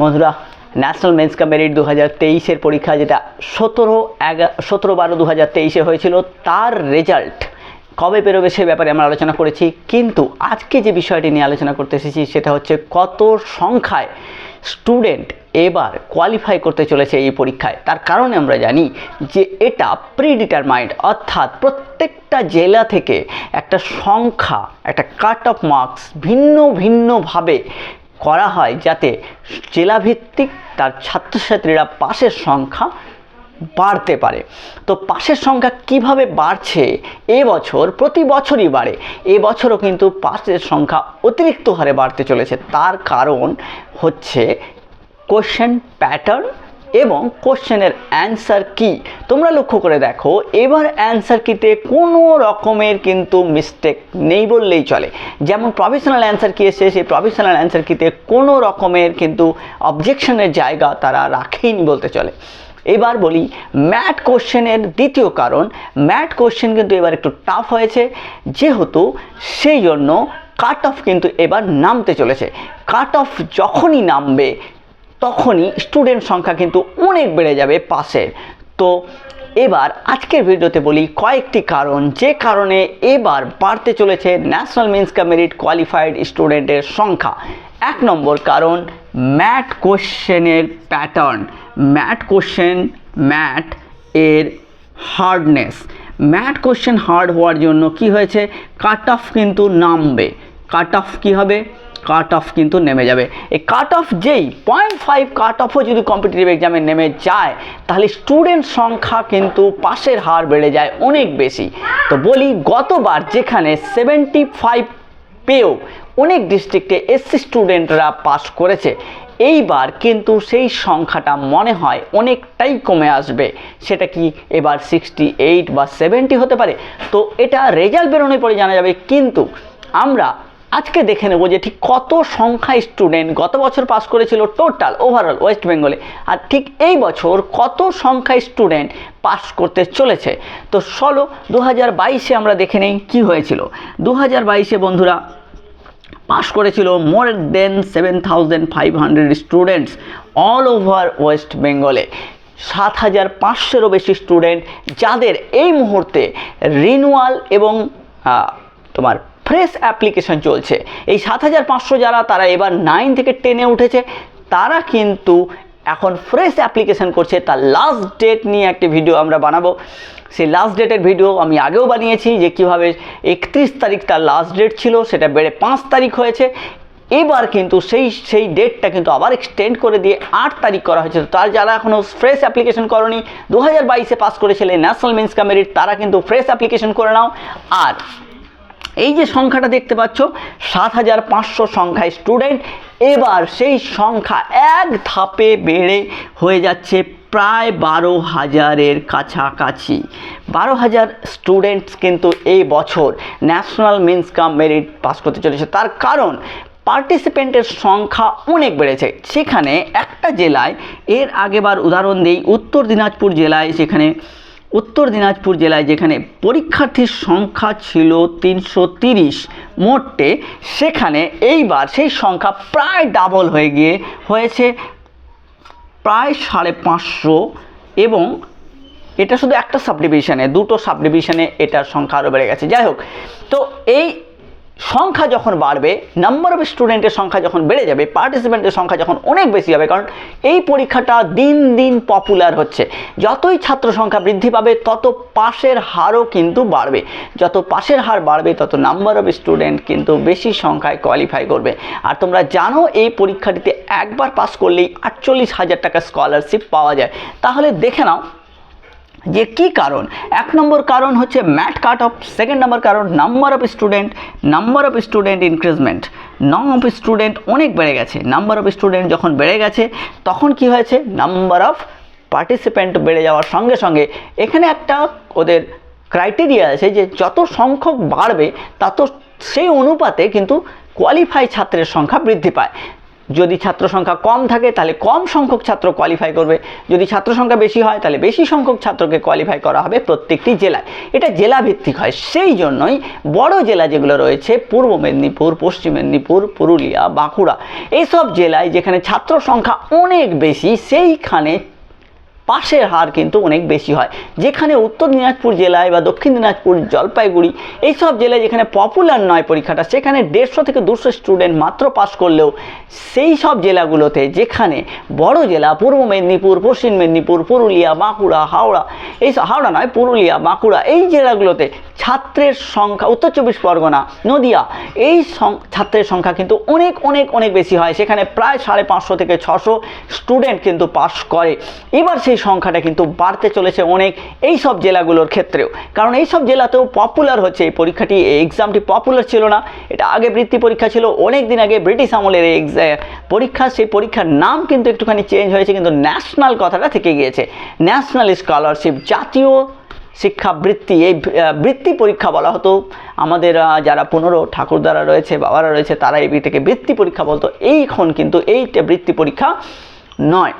বন্ধুরা national men's merit দু হাজার তেইশের পরীক্ষা যেটা সতেরো এগারো সতেরো বারো দু হাজার তেইশে হয়েছিল, তার রেজাল্ট কবে বেরোবে সে ব্যাপারে আমরা আলোচনা করেছি। কিন্তু আজকে যে বিষয়টি নিয়ে আলোচনা করতে এসেছি, সেটা হচ্ছে কত সংখ্যায় স্টুডেন্ট এবার কোয়ালিফাই করতে চলেছে এই পরীক্ষায়। তার কারণে আমরা জানি যে এটা প্রিডিটারমাইন্ড অর্থাৎ প্রত্যেকটা জেলা থেকে একটা সংখ্যা, একটা কাট অফ মার্কস ভিন্ন ভিন্নভাবে করা হয় যাতে জেলাভিত্তিক তার ছাত্রছাত্রীরা পাশের সংখ্যা বাড়তে পারে। তো পাশের সংখ্যা কীভাবে বাড়ছে এবছর, প্রতি বছরই বাড়ে। এবছরও কিন্তু পাশের সংখ্যা অতিরিক্ত হারে বাড়তে চলেছে। তার কারণ হচ্ছে কোশ্চেন প্যাটার্ন এবং কোশ্চেনের অ্যান্সার কি? তোমরা লক্ষ্য করে দেখো, এবার অ্যান্সার কিতে কোনো রকমের কিন্তু মিস্টেক নেই বললেই চলে। যেমন প্রফেশনাল অ্যান্সার কি এসে সেই প্রফেশনাল অ্যান্সার কিতে কোনো রকমের কিন্তু অবজেকশনের জায়গা তারা রাখেইনি বলতে চলে। এবার বলি, ম্যাট কোশ্চেনের দ্বিতীয় কারণ, ম্যাট কোশ্চেন কিন্তু এবার একটু টাফ হয়েছে, যেহেতু সেই জন্য কাট অফ কিন্তু এবার নামতে চলেছে। কাট অফ যখনই নামবে তখনই স্টুডেন্ট সংখ্যা কিন্তু অনেক বেড়ে যাবে পাশের। তো এবার আজকের ভিডিওতে বলি কয়েকটি কারণ, যে কারণে এবার বাড়তে চলেছে ন্যাশনাল মিন্স মেরিট কোয়ালিফাইড স্টুডেন্টের সংখ্যা। এক নম্বর কারণ, ম্যাট কোশ্চেনের প্যাটার্ন ম্যাট কোশ্চেন, ম্যাট এর হার্ডনেস ম্যাট কোশ্চেন হার্ড হওয়ার জন্য কি হয়েছে? কাট অফ কিন্তু নামবে। কাট অফ কী হবে? কাট অফ কিন্তু নেমে যাবে। এই কাট অফ যেই পয়েন্ট ফাইভ কাট অফও যদি কম্পিটিটিভ এক্সামে নেমে যায়, তাহলে স্টুডেন্ট সংখ্যা কিন্তু পাশের হার বেড়ে যায় অনেক বেশি। তো বলি, গতবার যেখানে সেভেন্টি ফাইভ পেয়েও অনেক ডিস্ট্রিক্টে এসসি স্টুডেন্টরা পাস করেছে, এইবার কিন্তু সেই সংখ্যাটা মনে হয় অনেকটাই কমে আসবে। সেটা কি এবার সিক্সটি এইট বা সেভেন্টি হতে পারে? তো এটা রেজাল্ট বেরোনোর পরে জানা যাবে, কিন্তু আমরা আজকে দেখে নেব যে ঠিক কত সংখ্যা স্টুডেন্ট গত বছর পাস করেছিল টোটাল ওভারঅল ওয়েস্ট বেঙ্গলে আর ঠিক এই বছর কত সংখ্যা স্টুডেন্ট পাস করতে চলেছে? তো চলো দু হাজার বাইশে আমরা দেখে নেই কী হয়েছিল। দু হাজার বাইশে বন্ধুরা পাস করেছিল more than seven thousand five hundred students all over west বেঙ্গলে সাত হাজার পাঁচশোরও বেশি স্টুডেন্ট যাদের এই মুহূর্তে রিনুয়াল এবং তোমার ফ্রেশ অ্যাপ্লিকেশন চলছে। এই সাত হাজার পাঁচশো যারা, তারা এবার নাইন থেকে টেনে উঠেছে। তারা কিন্তু এখন ফ্রেশ অ্যাপ্লিকেশন করছে। তার লাস্ট ডেট নিয়ে একটি ভিডিও আমরা বানাবো। সেই লাস্ট ডেটের ভিডিও আমি আগেও বানিয়েছি যে কীভাবে একত্রিশ তারিখ তার লাস্ট ডেট ছিল, সেটা বেড়ে পাঁচ তারিখ হয়েছে। এবার কিন্তু সেই সেই ডেটটা কিন্তু আবার এক্সটেন্ড করে দিয়ে আট তারিখ করা হয়েছে। তার যারা এখনও ফ্রেশ অ্যাপ্লিকেশন করনি, দু হাজার বাইশে পাস করেছিলেন ন্যাশনাল মিন্স মেরিট তারা কিন্তু ফ্রেশ অ্যাপ্লিকেশন করে নাও। আর এই যে সংখ্যাটা দেখতে পাচ্ছ সাত হাজার পাঁচশো সংখ্যায় স্টুডেন্ট এবার সেই সংখ্যা এক ধাপে বেড়ে হয়ে যাচ্ছে প্রায় বারো হাজারের কাছাকাছি। বারো হাজার স্টুডেন্টস কিন্তু এই বছর national means cum merit pass করতে চলেছে। তার কারণ পার্টিসিপেন্টের সংখ্যা অনেক বেড়েছে। সেখানে একটা জেলায়, এর আগেবার উদাহরণ দিই, উত্তর দিনাজপুর জেলায় সেখানে উত্তর দিনাজপুর জেলায় যেখানে পরীক্ষার্থীর সংখ্যা ছিল তিনশো তিরিশ, মোটে সেখানে এইবার সেই সংখ্যা প্রায় ডাবল হয়ে গিয়ে হয়েছে প্রায় সাড়ে পাঁচশো এবং এটা শুধু একটা সাব ডিভিশনে দুটো সাব ডিভিশনে এটার সংখ্যা আরও বেড়ে গেছে। যাই হোক, তো এই সংখ্যা যখন বাড়বে নাম্বার অফ স্টুডেন্টের সংখ্যা যখন বেড়ে যাবে পার্টিসিপেন্টের সংখ্যা যখন অনেক বেশি হবে, কারণ এই পরীক্ষাটা দিন দিন পপুলার হচ্ছে। যতই ছাত্র সংখ্যা বৃদ্ধি পাবে, তত পাশের হারও কিন্তু বাড়বে। যত পাশের হার বাড়বে, তত নাম্বার অফ স্টুডেন্ট কিন্তু বেশি সংখ্যায় কোয়ালিফাই করবে। আর তোমরা জানো, এই পরীক্ষাটিতে একবার পাস করলেই আটচল্লিশ হাজার টাকা স্কলারশিপ পাওয়া যায়। তাহলে দেখে নাও যে কি কারণ? এক নম্বর কারণ হচ্ছে ম্যাট কাট অফ, সেকেন্ড নম্বর কারণ number of student number of student increasement নং অফ স্টুডেন্ট অনেক বেড়ে গেছে। নাম্বার অফ স্টুডেন্ট যখন বেড়ে গেছে, তখন কি হয়েছে? নাম্বার অফ পার্টিসিপেন্ট বেড়ে যাওয়ার সঙ্গে সঙ্গে এখানে একটা ওদের ক্রাইটেরিয়া আছে যে যত সংখ্যক বাড়বে, তত সেই অনুপাতে কিন্তু কোয়ালিফাই ছাত্রের সংখ্যা বৃদ্ধি পায়। যদি ছাত্র সংখ্যা কম থাকে, তাহলে কম সংখ্যক ছাত্র কোয়ালিফাই করবে। যদি ছাত্র সংখ্যা বেশি হয়, তাহলে বেশি সংখ্যক ছাত্রকে কোয়ালিফাই করা হবে প্রত্যেকটি জেলায়। এটা জেলা ভিত্তিক হয়। সেই জন্যই বড় জেলা যেগুলো রয়েছে, পূর্ব মেদিনীপুর, পশ্চিম মেদিনীপুর, পুরুলিয়া, বাঁকুড়া, এইসব জেলায় যেখানে ছাত্র সংখ্যা অনেক বেশি, সেইখানে পাশের হার কিন্তু অনেক বেশি হয়। যেখানে উত্তর দিনাজপুর জেলায় বা দক্ষিণ দিনাজপুর জলপাইগুড়ি, এইসব জেলায় যেখানে পপুলার নয় পরীক্ষাটা, সেখানে দেড়শো থেকে দুশো স্টুডেন্ট মাত্র পাস করলেও সেই সব জেলাগুলোতে যেখানে বড় জেলা, পূর্ব মেদিনীপুর, পশ্চিম মেদিনীপুর, পুরুলিয়া, বাঁকুড়া, হাওড়া, এই হাওড়া নয়, পুরুলিয়া, বাঁকুড়া, এই জেলাগুলোতে ছাত্রের সংখ্যা, উত্তর চব্বিশ পরগনা, নদিয়া, এই ছাত্রের সংখ্যা কিন্তু অনেক অনেক অনেক বেশি হয়। সেখানে প্রায় সাড়ে পাঁচশো থেকে ছশো স্টুডেন্ট কিন্তু পাস করে। এবার সেই সংখ্যাটা কিন্তু বাড়তে চলেছে অনেক এই সব জেলাগুলোর ক্ষেত্রেও। কারণ এই সব জেলাতেও পপুলার হচ্ছে এই পরীক্ষাটি। এই এক্সামটি পপুলার ছিল না। এটা আগে বৃত্তি পরীক্ষা ছিল। অনেক দিন আগে ব্রিটিশ আমলের এই পরীক্ষা, সেই পরীক্ষার নাম কিন্তু একটুখানি চেঞ্জ হয়েছে। কিন্তু ন্যাশনাল কথাটা থেকে গিয়েছে। ন্যাশনাল স্কলারশিপ জাতীয় শিক্ষাবৃত্তি, এই বৃত্তি পরীক্ষা বলা হতো। আমাদের যারা পনেরো ঠাকুরদারা রয়েছে, বাবারা রয়েছে, তারা এই থেকে বৃত্তি পরীক্ষা বলতো। এইখন কিন্তু এইটা বৃত্তি পরীক্ষা নয়।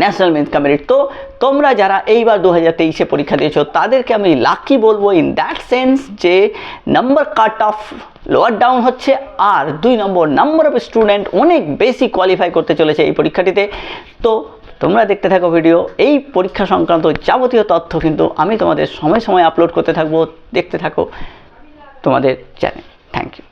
ন্যাশনাল মেন্স মেরিট তো তোমরা যারা এইবার দু হাজার তেইশে পরীক্ষা দিয়েছ, তাদেরকে আমি লাকি বলব ইন দ্যাট সেন্স যে number cut off lower down হচ্ছে, আর দুই নম্বর নাম্বার অফ স্টুডেন্ট অনেক বেশি কোয়ালিফাই করতে চলেছে এই পরীক্ষাটিতে। তো তোমরা দেখতে থাকো ভিডিও এই পরীক্ষা সংক্রান্ত যাবতীয় তথ্য কিন্তু আমি তোমাদের সময় সময় আপলোড করতে থাকব। দেখতে থাকো তোমাদের চ্যানেল থ্যাংক ইউ